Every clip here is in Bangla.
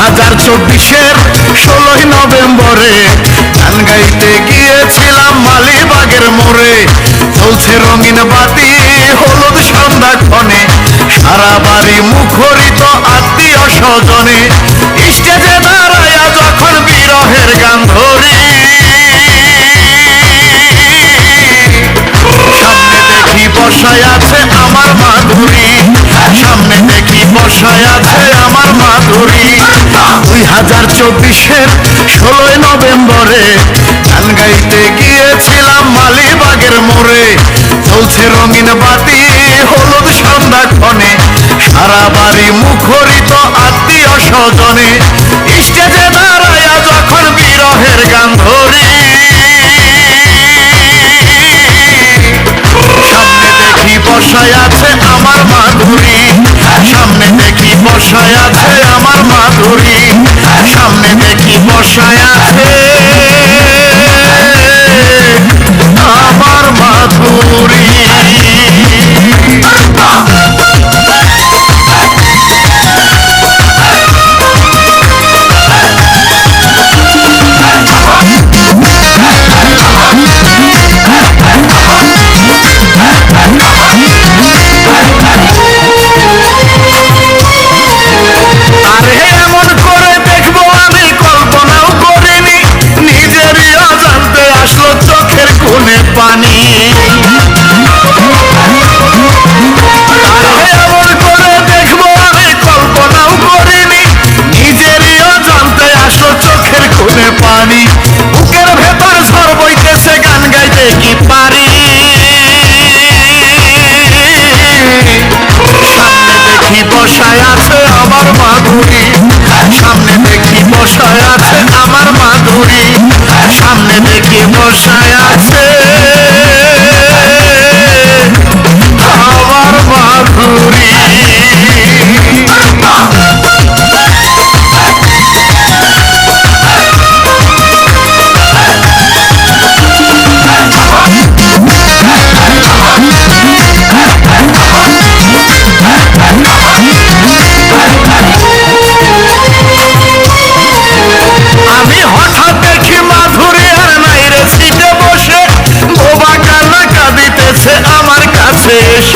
হাজার চব্বিশের ষোলোই নভেম্বরে গান গাইতে গিয়েছিলাম মালিবাগের মোড়ে। রঙিন বাতি, হলুদ সন্ধ্যা ক্ষণে। সারা বাড়ি মুখরিত আত্মীয় স্বজনে। স্টেজে দাঁড়াইয়া যখন বিরহের গান ধরি। সামনে দেখি বসায় আছে আমার মাধুরী। সামনে দেখি বসায় আছে আমার মাধুরী। দুই হাজার চব্বিশের ষোলোই নভেম্বরে গান গাইতে গিয়েছিলাম মালিবাগের মোড়ে। চলছে রঙিন বাতি, হলুদ সন্ধ্যা ক্ষণে। সারা বাড়ি মুখরিত আত্মীয় স্বজনে। স্টেজে দাঁড়াইয়া যখন বিরহের গান ধরি। সামনে দেখি বসায় আছে আমার মাধুরী। সামনে দেখি বসায় আছে কোণে পানি। বুকের ভেতর ঝড় বইতেছে গান গাইতে কি পারি? দেখি বসায় আছে আমার মাধুরী। সামনে দেখি বসায় আছে আমার মাধুরী।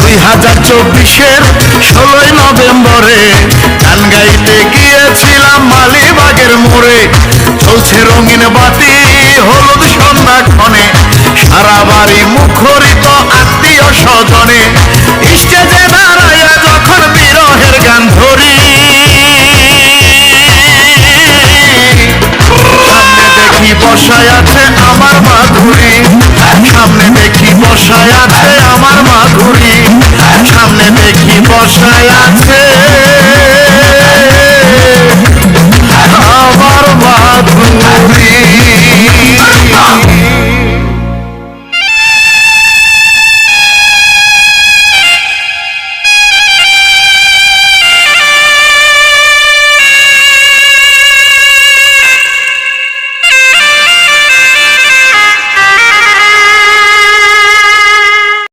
দুই হাজার চব্বিশের ষোলোই নভেম্বরে গান গাইতে গিয়েছিলাম মালিবাগের মোড়ে। চলছে রঙিন বাতি, হলুদ সন্ধ্যা ক্ষণে। সারা বাড়ি মুখরিত আত্মীয় স্বজনে। স্টেজে বসায় আছে আমার মাধুরী। সামনে দেখি বসায় আছে আমার মাধুরী। সামনে দেখি বসায় আছে